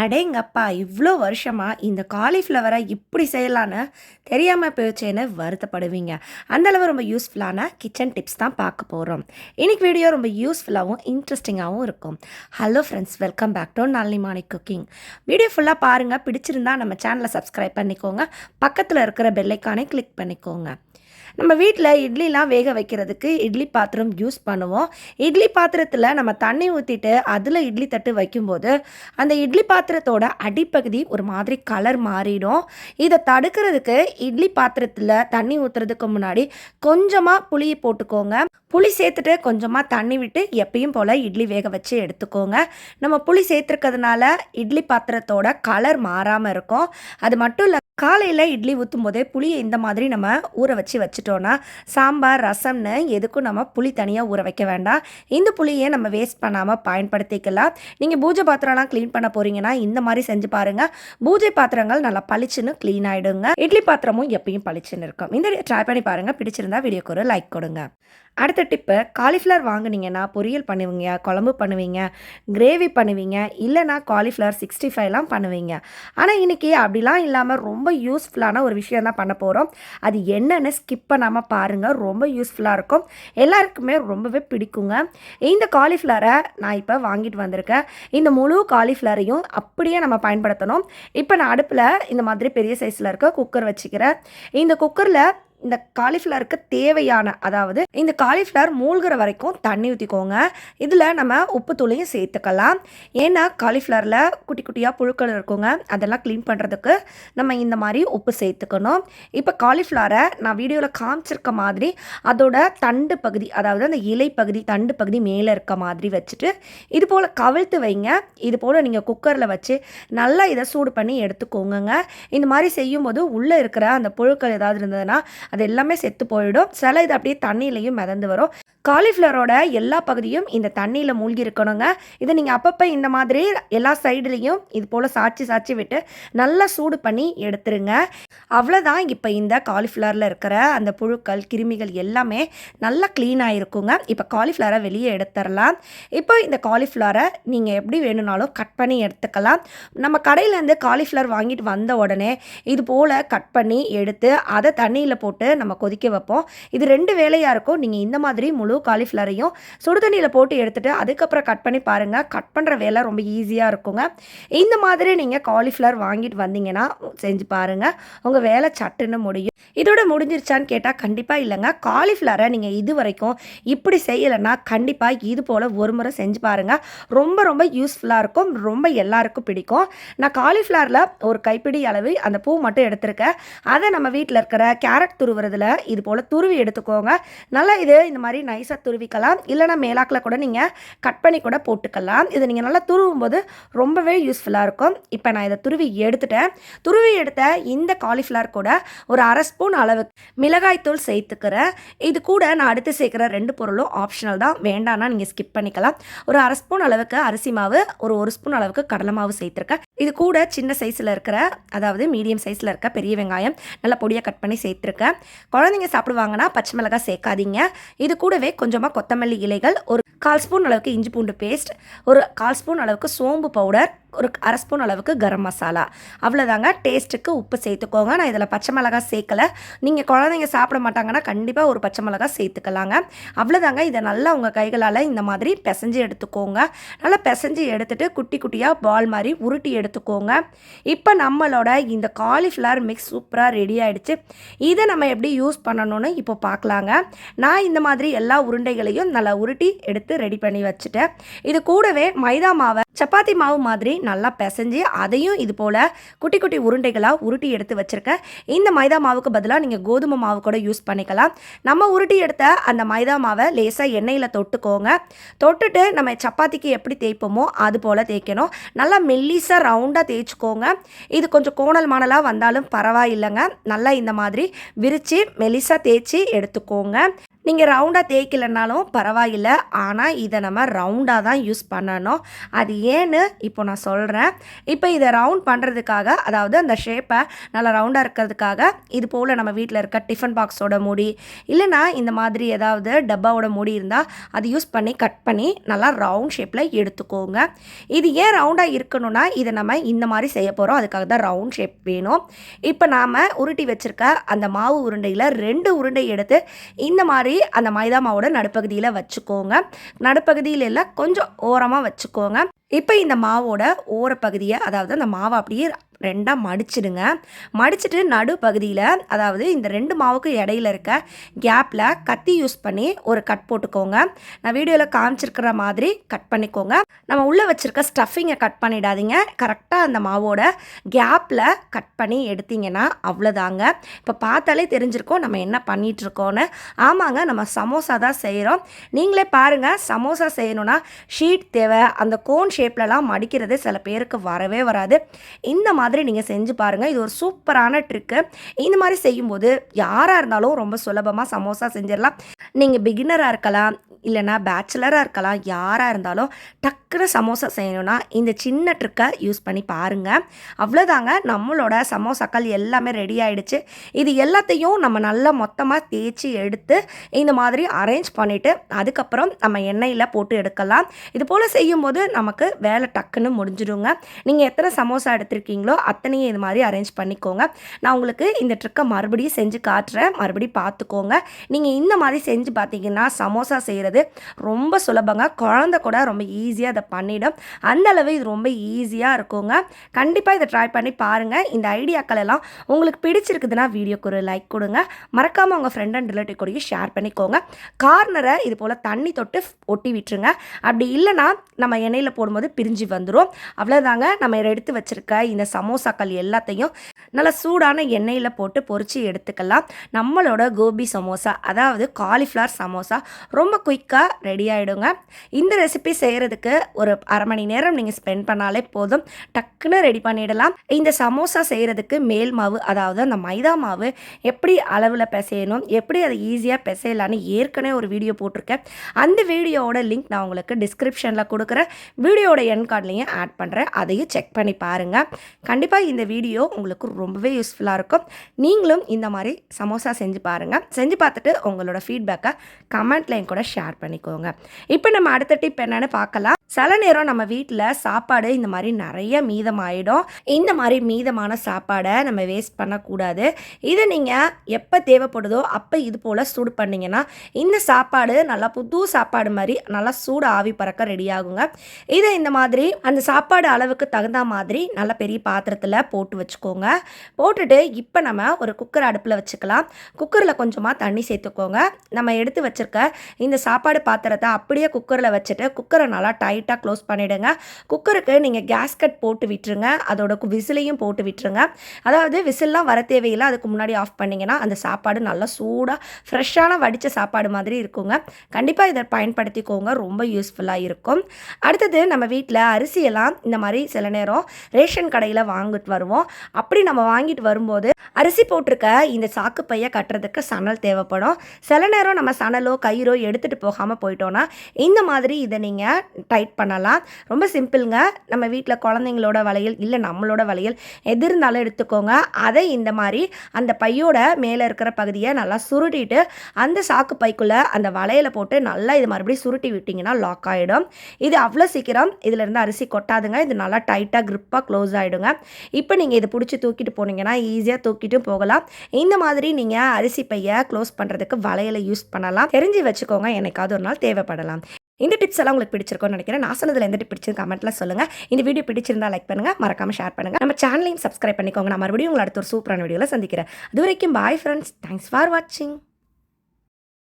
அடேங்கப்பா இவ்வளோ வருஷமாக இந்த காலிஃப்ளவரை இப்படி செய்யலான்னு தெரியாமல் போச்சேன்னு வருத்தப்படுவீங்க. அந்தளவு ரொம்ப யூஸ்ஃபுல்லான கிச்சன் டிப்ஸ் தான் பார்க்க போகிறோம் இன்றைக்கி வீடியோ ரொம்ப யூஸ்ஃபுல்லாகவும் இன்ட்ரெஸ்டிங்காகவும் இருக்கும். Hello friends welcome back to Nalini morning cooking video ஃபுல்லாக பாருங்கள் பிடிச்சிருந்தா நம்ம சேனலை சப்ஸ்கிரைப் பண்ணிக்கோங்க. பக்கத்தில் இருக்கிற பெல்லைக்கானே கிளிக் பண்ணிக்கோங்க. நம்ம வீட்டில் இட்லிலாம் வேக வைக்கிறதுக்கு இட்லி பாத்திரம் யூஸ் பண்ணுவோம். இட்லி பாத்திரத்தில் நம்ம தண்ணி ஊற்றிட்டு அதில் இட்லி தட்டு வைக்கும்போது அந்த இட்லி பாத்திரத்தோட அடிப்பகுதி ஒரு மாதிரி கலர் மாறிடும். இதை தடுக்கிறதுக்கு இட்லி பாத்திரத்தில் தண்ணி ஊற்றுறதுக்கு முன்னாடி கொஞ்சமாக புளியை போட்டுக்கோங்க. புளி சேர்த்துட்டு கொஞ்சமாக தண்ணி விட்டு எப்பயும் போல் இட்லி வேக வச்சு எடுத்துக்கோங்க. நம்ம புளி சேர்த்துருக்கிறதுனால இட்லி பாத்திரத்தோட கலர் மாறாமல் இருக்கும். அது மட்டும் இல்லை காலையில் இட்லி ஊற்றும் போதே புளியை இந்த மாதிரி நம்ம ஊற வச்சு வச்சுட்டோன்னா சாம்பார் ரசம்னு எதுக்கும் நம்ம புளி தனியாக ஊற வைக்க வேண்டாம். இந்த புளியை நம்ம வேஸ்ட் பண்ணாமல் பயன்படுத்திக்கலாம். நீங்கள் பூஜை பாத்திரம்லாம் க்ளீன் பண்ண போகிறீங்கன்னா இந்த மாதிரி செஞ்சு பாருங்கள் பூஜை பாத்திரங்கள் நல்லா பளிச்சுன்னு க்ளீன் ஆகிடுங்க இட்லி பாத்திரமும் எப்பயும் பளிச்சுன்னு இருக்கும். இந்த ட்ரை பண்ணி பாருங்கள் பிடிச்சிருந்தா வீடியோக்கு ஒரு லைக் கொடுங்க. அடுத்த டிப்பு காலிஃப்ளவர் வாங்கினீங்கன்னா பொரியல் பண்ணுவீங்க குழம்பு பண்ணுவீங்க கிரேவி பண்ணுவீங்க இல்லைனா காலிஃப்ளவர் சிக்ஸ்டி ஃபைவ்லாம் பண்ணுவீங்க. ஆனால் இன்றைக்கி அப்படிலாம் இல்லாமல் ரொம்ப யூஸ்ஃபுல்லான ஒரு விஷயம் தான் பண்ண போகிறோம் அது என்னென்னு ஸ்கிப் பண்ணாமல் பாருங்கள் ரொம்ப யூஸ்ஃபுல்லாக இருக்கும். எல்லாருக்குமே ரொம்பவே பிடிக்குங்க. இந்த காலிஃப்ளவரை நான் இப்போ வாங்கிட்டு வந்திருக்கேன். இந்த முழு காலிஃப்ளவரையும் அப்படியே நம்ம பயன்படுத்தணும். இப்போ நான் அடுப்பில் இந்த மாதிரி பெரிய சைஸில் இருக்க குக்கர் வச்சுக்கிறேன். இந்த குக்கரில் இந்த காலிஃப்ளவருக்கு தேவையான அதாவது இந்த காலிஃப்ளவர் மூழ்கிற வரைக்கும் தண்ணி ஊற்றிக்கோங்க இதில் நம்ம உப்பு தூளையும் சேர்த்துக்கலாம். ஏன்னா காலிஃப்ளவரில் குட்டி குட்டியாக புழுக்கள் இருக்குங்க. அதெல்லாம் க்ளீன் பண்ணுறதுக்கு நம்ம இந்த மாதிரி உப்பு சேர்த்துக்கணும். இப்போ காலிஃப்ளவரை நான் வீடியோவில் காமிச்சிருக்க மாதிரி அதோட தண்டு பகுதி அதாவது அந்த இலை பகுதி தண்டு பகுதி மேலே இருக்க மாதிரி வச்சுட்டு இது போல் கவிழ்த்து வைங்க. இது போல் நீங்கள் குக்கரில் வச்சு நல்லா இதை சூடு பண்ணி எடுத்துக்கோங்க இந்த மாதிரி செய்யும்போது உள்ளே இருக்கிற அந்த புழுக்கள் ஏதாவது இருந்ததுன்னா அது எல்லாமே செத்து போயிடும். சில இது அப்படியே தண்ணியிலையும் மிதந்து வரும். காலிஃப்ளவரோட எல்லா பகுதியும் இந்த தண்ணியில் மூழ்கி இருக்கணுங்க. இதை நீங்கள் அப்பப்போ இந்த மாதிரி எல்லா சைடுலேயும் இது போல் சாய்ச்சி சாய்ச்சி விட்டு நல்லா சூடு பண்ணி எடுத்துருங்க. அவ்வளோதான் இப்போ இந்த காலிஃப்ளவரில் இருக்கிற அந்த புழுக்கள் கிருமிகள் எல்லாமே நல்லா க்ளீனாக இருக்குங்க இப்போ காலிஃப்ளவரை வெளியே எடுத்துடலாம் இப்போ இந்த காலிஃப்ளவரை நீங்கள் எப்படி வேணும்னாலும் கட் பண்ணி எடுத்துக்கலாம். நம்ம கடையிலேருந்து காலிஃப்ளவர் வாங்கிட்டு வந்த உடனே இது போல் கட் பண்ணி எடுத்து அதை தண்ணியில் போட்டு நம்ம கொதிக்க வைப்போம். இது ரெண்டு வேலையாக இருக்கும். நீங்கள் இந்த மாதிரி முழு காலிஃப்ளவரையும் சுடு தண்ணியில் போட்டு எடுத்துகிட்டு அதுக்கப்புறம் கட் பண்ணி பாருங்கள் கட் பண்ணுற வேலை ரொம்ப ஈஸியாக இருக்குங்க. இந்த மாதிரி நீங்கள் காலிஃப்ளவர் வாங்கிட்டு வந்தீங்கன்னா செஞ்சு பாருங்கள் உங்கள் வேலை சட்டுன்னு முடியும். இதோட முடிஞ்சிருச்சான்னு கேட்டால் கண்டிப்பாக இல்லைங்க. காலிஃப்ளவரை நீங்கள் இது வரைக்கும் இப்படி செய்யலைன்னா கண்டிப்பாக இது போல் ஒரு முறை செஞ்சு பாருங்கள் ரொம்ப ரொம்ப யூஸ்ஃபுல்லாக இருக்கும். ரொம்ப எல்லாருக்கும் பிடிக்கும். நான் காலிஃப்ளவரில் ஒரு கைப்பிடி அளவு அந்த பூ மட்டும் எடுத்திருக்கேன். அதை நம்ம வீட்டில் இருக்கிற கேரட் துருவுறதுல இது போல் துருவி எடுத்துக்கோங்க. நல்லா இது இந்த மாதிரி நைஸாக துருவிக்கலாம். இல்லைனா மேலாக்கில் கூட நீங்கள் கட் பண்ணி கூட போட்டுக்கலாம். இதை நீங்கள் நல்லா துருவும் போது ரொம்பவே யூஸ்ஃபுல்லாக இருக்கும். இப்போ நான் இதை துருவி எடுத்துட்டேன். துருவி எடுத்த இந்த காலிஃப்ளவர் கூட ஒரு அரை ஸ்பூன் அளவு மிளகாய்த்தூள் சேர்த்துக்கிறேன். இது கூட நான் அடுத்து சேர்க்குற ரெண்டு பொருளும் ஆப்ஷனல் தான். வேண்டாம்னா நீங்கள் ஸ்கிப் பண்ணிக்கலாம். ஒரு அரை ஸ்பூன் அளவுக்கு அரிசி மாவு ஒரு ஒரு ஸ்பூன் அளவுக்கு கடலை மாவு சேர்த்துருக்கேன். இது கூட சின்ன சைஸில் இருக்கிற அதாவது மீடியம் சைஸில் இருக்க பெரிய வெங்காயம் நல்லா பொடியாக கட் பண்ணி சேர்த்துருக்கேன். குழந்தைங்க சாப்பிடுவாங்கன்னா பச்சை மிளகாய் சேர்க்காதீங்க. இது கூடவே கொஞ்சமாக கொத்தமல்லி இலைகள் ஒரு கால் ஸ்பூன் அளவுக்கு இஞ்சி பூண்டு பேஸ்ட் ஒரு கால் ஸ்பூன் அளவுக்கு சோம்பு பவுடர் ஒரு அரை ஸ்பூன் அளவுக்கு கரம் மசாலா. அவ்வளோதாங்க டேஸ்ட்டுக்கு உப்பு சேர்த்துக்கோங்க. நான் இதில் பச்சை மிளகா சேர்க்கலை. நீங்கள் குழந்தைங்க சாப்பிட மாட்டாங்கன்னா கண்டிப்பாக ஒரு பச்சை மிளகா சேர்த்துக்கலாங்க. அவ்வளோதாங்க இதை நல்லா உங்கள் கைகளால் இந்த மாதிரி பிசைஞ்சு எடுத்துக்கோங்க. நல்லா பிசைஞ்சு எடுத்துகிட்டு குட்டி குட்டியாக பால் மாதிரி உருட்டி எடுத்துக்கோங்க. இப்போ நம்மளோட இந்த காலிஃப்ளவர் மிக்ஸ் சூப்பராக ரெடி ஆகிடுச்சு இதை நம்ம எப்படி யூஸ் பண்ணணும்னு இப்போ பார்க்கலாங்க. நான் இந்த மாதிரி எல்லா உருண்டைகளையும் நல்லா உருட்டி எடுத்து ரெடி பண்ணி வச்சுட்டேன். இது கூடவே மைதா மாவை சப்பாத்தி மாவு மாதிரி நல்லா பிசைஞ்சு அதையும் இது போல் குட்டி குட்டி உருண்டைகளாக உருட்டி எடுத்து வச்சுருக்கேன். இந்த மைதா மாவுக்கு பதிலாக நீங்கள் கோதுமை மாவு கூட யூஸ் பண்ணிக்கலாம். நம்ம உருட்டி எடுத்த அந்த மைதா மாவை லேசாக எண்ணெயில் தொட்டுக்கோங்க. தொட்டுட்டு நம்ம சப்பாத்திக்கு எப்படி தேய்ப்போமோ அது போல் தேய்க்கணும். நல்லா மெல்லிசாக ரவுண்டாக தேய்ச்சிக்கோங்க. இது கொஞ்சம் கோணல் மாணலாக வந்தாலும் பரவாயில்லைங்க. நல்லா இந்த மாதிரி விரித்து மெல்லிசாக தேய்ச்சி எடுத்துக்கோங்க. நீங்கள் ரவுண்டாக தேய்க்கலைனாலும் பரவாயில்ல. ஆனால் இதை நம்ம ரவுண்டாக தான் யூஸ் பண்ணணும். அது ஏன்னு இப்போ நான் சொல்கிறேன் இப்போ இதை ரவுண்ட் பண்ணுறதுக்காக அதாவது அந்த ஷேப்பை நல்லா ரவுண்டாக இருக்கிறதுக்காக இது போல் நம்ம வீட்டில் இருக்க டிஃபன் பாக்ஸோட மூடி இல்லைனா இந்த மாதிரி ஏதாவது டப்பாவோட மூடி இருந்தால் அது யூஸ் பண்ணி கட் பண்ணி நல்லா ரவுண்ட் ஷேப்பில் எடுத்துக்கோங்க. இது ஏன் ரவுண்டாக இருக்கணும்னா இதை நம்ம இந்த மாதிரி செய்ய போகிறோம் அதுக்காக தான் ரவுண்ட் ஷேப் வேணும். இப்போ நாம் உருட்டி வச்சுருக்க அந்த மாவு உருண்டையில் ரெண்டு உருண்டை எடுத்து இந்த மாதிரி அந்த மைதா மாவோட நடுப்பகுதியில் வச்சுக்கோங்க. நடுப்பகுதியில் இல்லை கொஞ்சம் ஓரமாக வச்சுக்கோங்க. இப்போ இந்த மாவோட ஓரப்பகுதியை அதாவது அந்த மாவை அப்படியே ரெண்டாக மடிச்சிடுங்க. மடிச்சிட்டு நடு பகுதியில் அதாவது இந்த ரெண்டு மாவுக்கு இடையில இருக்க கேப்பில் கத்தி யூஸ் பண்ணி ஒரு கட் போட்டுக்கோங்க. நான் வீடியோவில் காமிச்சிருக்கிற மாதிரி கட் பண்ணிக்கோங்க. நம்ம உள்ளே வச்சுருக்க ஸ்டஃபிங்கை கட் பண்ணிடாதீங்க. கரெக்டாக அந்த மாவோட கேப்பில் கட் பண்ணி எடுத்தீங்கன்னா அவ்வளோதாங்க இப்போ பார்த்தாலே தெரிஞ்சிருக்கோம் நம்ம என்ன பண்ணிகிட்ருக்கோன்னு ஆமாங்க நம்ம சமோசா தான் செய்கிறோம் நீங்களே பாருங்கள் சமோசா செய்யணுன்னா ஷீட் தேவை. அந்த கோன் ஷேப்லலாம் மடிக்கிறது சில பேருக்கு வரவே வராது. இந்த மாதிரி நீங்கள் செஞ்சு பாருங்கள் இது ஒரு சூப்பரான ட்ரிக்கு இந்த மாதிரி செய்யும்போது யாராக இருந்தாலும் ரொம்ப சுலபமாக சமோசா செஞ்சிடலாம். நீங்கள் பிகினராக இருக்கலாம் இல்லைனா பேச்சுலராக இருக்கலாம் யாராக இருந்தாலும் டக் டக்குன்னு சமோசா செய்யணும்னா இந்த சின்ன ட்ரிக்கை யூஸ் பண்ணி பாருங்கள் அவ்வளோதாங்க நம்மளோட சமோசாக்கள் எல்லாமே ரெடி ஆகிடுச்சு இது எல்லாத்தையும் நம்ம நல்லா மொத்தமாக தேய்ச்சி எடுத்து இந்த மாதிரி அரேஞ்ச் பண்ணிவிட்டு அதுக்கப்புறம் நம்ம எண்ணெயில் போட்டு எடுக்கலாம். இது போல் செய்யும்போது நமக்கு வேலை டக்குன்னு முடிஞ்சிடுங்க. நீங்கள் எத்தனை சமோசா எடுத்திருக்கீங்களோ அத்தனையும் இது மாதிரி அரேஞ்ச் பண்ணிக்கோங்க. நான் உங்களுக்கு இந்த ட்ரிக்கை மறுபடியும் செஞ்சு காட்டுறேன். மறுபடியும் பார்த்துக்கோங்க நீங்கள் இந்த மாதிரி செஞ்சு பார்த்தீங்கன்னா சமோசா செய்கிறது ரொம்ப சுலபங்க. குழந்த கூட ரொம்ப ஈஸியாக அதை பண்ணிடும். அந்த அளவு இது ரொம்ப ஈஸியாக இருக்குங்க. கண்டிப்பாக இதை ட்ரை பண்ணி பாருங்கள் இந்த ஐடியாக்கள் எல்லாம் உங்களுக்கு பிடிச்சிருக்குதுன்னா வீடியோக்கு ஒரு லைக் கொடுங்க. மறக்காமல் உங்கள் ஃப்ரெண்ட் அண்ட் ரிலேட்டிவ் கூடயும் ஷேர் பண்ணிக்கோங்க. கார்னரை இது போல் தண்ணி தொட்டு ஒட்டி விட்டுருங்க. அப்படி இல்லைன்னா நம்ம எண்ணெயில் போடும்போது பிரிஞ்சு வந்துடும் அவ்வளோதாங்க நம்ம எடுத்து வச்சுருக்க இந்த சமோசாக்கள் எல்லாத்தையும் நல்லா சூடான எண்ணெயில் போட்டு பொரித்து எடுத்துக்கலாம். நம்மளோட கோபி சமோசா அதாவது காலிஃப்ளவர் சமோசா ரொம்ப குயிக்காக ரெடி ஆகிடுங்க இந்த ரெசிபி செய்கிறதுக்கு ஒரு அரை மணி நேரம் நீங்கள் ஸ்பெண்ட் பண்ணாலே போதும். டக்குன்னு ரெடி பண்ணிடலாம். இந்த சமோசா செய்கிறதுக்கு மேல் மாவு அதாவது அந்த மைதா மாவு எப்படி அளவில் பிசையணும் எப்படி அதை ஈஸியாக பிசையலான்னு ஏற்கனவே ஒரு வீடியோ போட்டிருக்கேன். அந்த வீடியோவோட லிங்க் நான் உங்களுக்கு டிஸ்கிரிப்ஷனில் கொடுக்குறேன். வீடியோட என் கார்ட்லேயும் ஆட் பண்ணுறேன் அதையும் செக் பண்ணி பாருங்கள் கண்டிப்பாக இந்த வீடியோ உங்களுக்கு ரொம்பவே யூஸ்ஃபுல்லாக இருக்கும். நீங்களும் இந்த மாதிரி சமோசா செஞ்சு பாருங்கள் செஞ்சு பார்த்துட்டு உங்களோட ஃபீட்பேக்கை கமெண்ட்லையும் கூட ஷேர் பண்ணிக்கோங்க. இப்போ நம்ம அடுத்த டிப் என்னென்னு பார்க்கலாம். சில நேரம் நம்ம வீட்டில் சாப்பாடு இந்த மாதிரி நிறைய மீதமாயிடும். இந்த மாதிரி மீதமான சாப்பாடை நம்ம வேஸ்ட் பண்ணக்கூடாது. இதை நீங்கள் எப்போ தேவைப்படுதோ அப்போ இது போல் சூடு பண்ணிங்கன்னா இந்த சாப்பாடு நல்லா புது சாப்பாடு மாதிரி நல்லா சூடு ஆவி பறக்க ரெடி ஆகுங்க. இதை இந்த மாதிரி அந்த சாப்பாடு அளவுக்கு தகுந்த மாதிரி நல்ல பெரிய பாத்திரத்தில் போட்டு வச்சுக்கோங்க. போட்டுட்டு இப்போ நம்ம ஒரு குக்கர் அடுப்பில் வச்சுக்கலாம். குக்கரில் கொஞ்சமாக தண்ணி சேர்த்துக்கோங்க. நம்ம எடுத்து வச்சுருக்க இந்த சாப்பாடு பாத்திரத்தை அப்படியே குக்கரில் வச்சுட்டு குக்கரை நல்லா டைட் டைட்டாக க்ளோஸ் பண்ணிவிடுங்க குக்கருக்கு நீங்கள் கேஸ்கட் போட்டு விட்டுருங்க. அதோட விசிலையும் போட்டு விட்டுருங்க. அதாவது விசில்லாம் வர தேவையில்லை. அதுக்கு முன்னாடி ஆஃப் பண்ணிங்கன்னா அந்த சாப்பாடு நல்லா சூடாக ஃப்ரெஷ்ஷான வடித்த சாப்பாடு மாதிரி இருக்குங்க. கண்டிப்பாக இதை பயன்படுத்திக்கோங்க. ரொம்ப யூஸ்ஃபுல்லாக இருக்கும். அடுத்தது நம்ம வீட்டில் அரிசியெல்லாம் இந்த மாதிரி சில நேரம் ரேஷன் கடையில் வாங்கிட்டு வருவோம். அப்படி நம்ம வாங்கிட்டு வரும்போது அரிசி போட்டிருக்க இந்த சாக்கு பையை கட்டுறதுக்கு சணல் தேவைப்படும். சில நேரம் நம்ம சணலோ கயிறோ எடுத்துகிட்டு போகாமல் போயிட்டோன்னா இந்த மாதிரி இதை நீங்கள் டைட் பண்ணலாம். ரொம்ப சிம்பிளுங்க. நம்ம வீட்டில் குழந்தைங்களோட வளையல் இல்லை நம்மளோட வளையல் எது இருந்தாலும் எடுத்துக்கோங்க. அதை இந்த மாதிரி அந்த பையோட மேலே இருக்கிற பகுதியை நல்லா சுருட்டிட்டு அந்த சாக்கு பைக்குள்ளே அந்த வளையலை போட்டு நல்லா இது மறுபடியும் சுருட்டி விட்டிங்கன்னா லாக் ஆகிடும் இது அவ்வளோ சீக்கிரம் இதிலேருந்து அரிசி கொட்டாதுங்க. இது நல்லா டைட்டாக க்ரிப்பாக க்ளோஸ் ஆகிடுங்க இப்போ நீங்கள் இதை பிடிச்சி தூக்கிட்டு போனீங்கன்னா ஈஸியாக தூக்கிட்டு போகலாம். இந்த மாதிரி நீங்கள் அரிசி பையை க்ளோஸ் பண்ணுறதுக்கு வளையலை யூஸ் பண்ணலாம். தெரிஞ்சு வச்சுக்கோங்க. என்னைக்காவது ஒரு நாள் தேவைப்படலாம். இந்த டிப்ஸ் எல்லாம் உங்களுக்கு பிடிச்சிருக்கோம்னு நினைக்கிறேன். நான் சொன்னதில் எந்த டிப் பிடிச்சிருக்கு கமெண்ட்டில் சொல்லுங்கள் இந்த வீடியோ பிடிச்சிருந்தா லைக் பண்ணுங்கள் மறக்காமல் ஷேர் பண்ணுங்கள் நம்ம சேனலையும் சப்ஸ்கிரைப் பண்ணிக்கோங்க. நான் மறுபடியும் உங்களை அடுத்த ஒரு சூப்பரான வீடியோவில் சந்திக்கிறேன். அது வரைக்கும் பாய் ஃப்ரெண்ட்ஸ் தேங்க்ஸ் ஃபார் வாட்சிங்